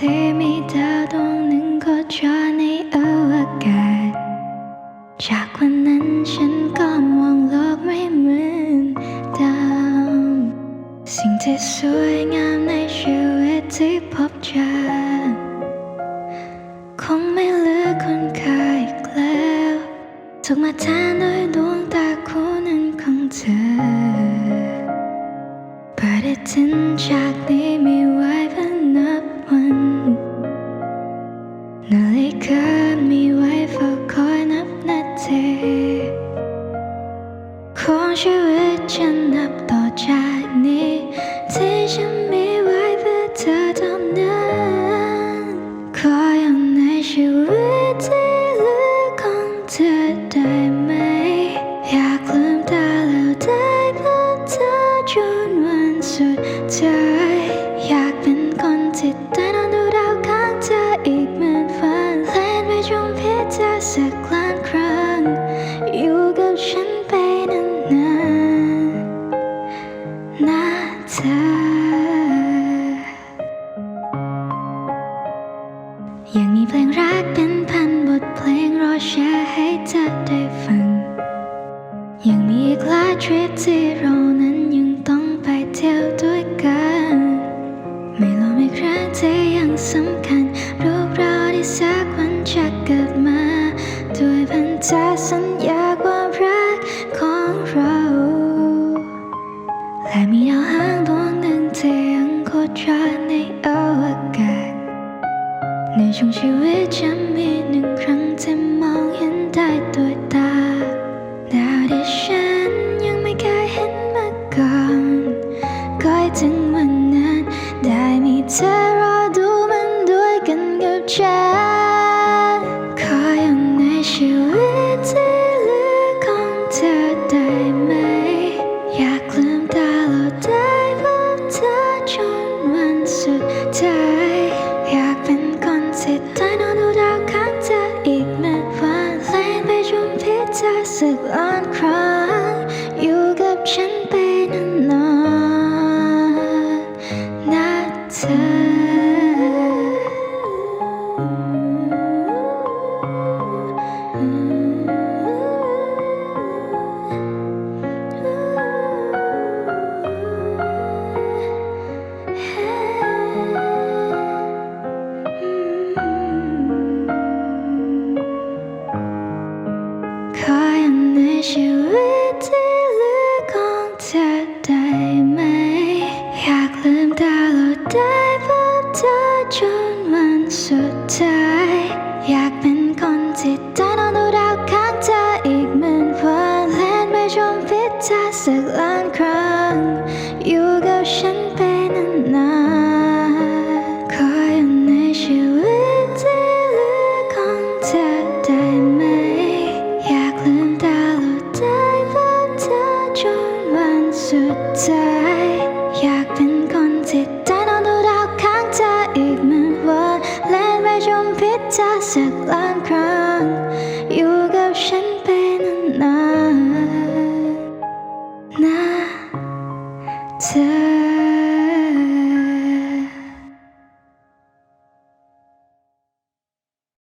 ที่มีดาวดวงหนึ่งโคจรในอวกาศจากวันนั้นฉันก็มองโลกไม่เหมือนเดิมสิ่งที่สวยงามในชีวิตที่พบเจอคงไม่เหลือคนเคยอีกแล้วถูกมาแทนด้วยดวงตาคู่นั้นของเธอปฏิทินจากนี้มีไว้เพื่อนับ วันนาฬิกามีไว้เฝ้าคอยนับนาทีของชีวิตฉันนับต่อจากนี้ที่ฉันมีไว้เพื่อเธอเท่านั้นขออย่างในชีวิตที่เหลือของเธอได้ไหม อยากลืมตาแล้วได้พบเธอจนวันสุดท้าย นพิจารสักล้านครั้ง อยู่กับฉันไปนานๆนะเธอ ยังมีเพลงรักเป็นพันบทเพลงรอแชร์ให้เธอได้ฟัง ยังมีอีกหลายทริปที่เรานั้นยังต้องไปเที่ยวด้วยกัน ไม่ลืมอีกครั้งที่ยังสำคัญรู้ มีดาวหางดวงหนึ่งที่ยังโคจรในอวกาศ ในช่วงชีวิตจะมีหนึ่งครั้งที่มองเห็นได้ด้วยตา ดาวที่ฉันยังไม่เคยเห็นมาก่อนก็ถึงวันนั้น ได้มีเธอรอดูมันด้วยกันกับฉัน ชีวิตที่เหลือของเธอได้ไหม อยากลืมตาแล้วได้พบเธอจนวันสุดท้าย อยากเป็นคนที่ได้นอนดูดาวข้างเธออีกเหมือนวันเล่นไปชมพิจารสักล้านครั้ง อยู่กับฉันไปนานๆขออยู่ในชีวิตที่เหลือของเธอ อยากเป็นคนที่ได้นอนดูดาวข้างเธออีกหมื่นวนและไปชมพิจารสักล้านครั้ง อยู่กับฉันไปนานๆนะเธอ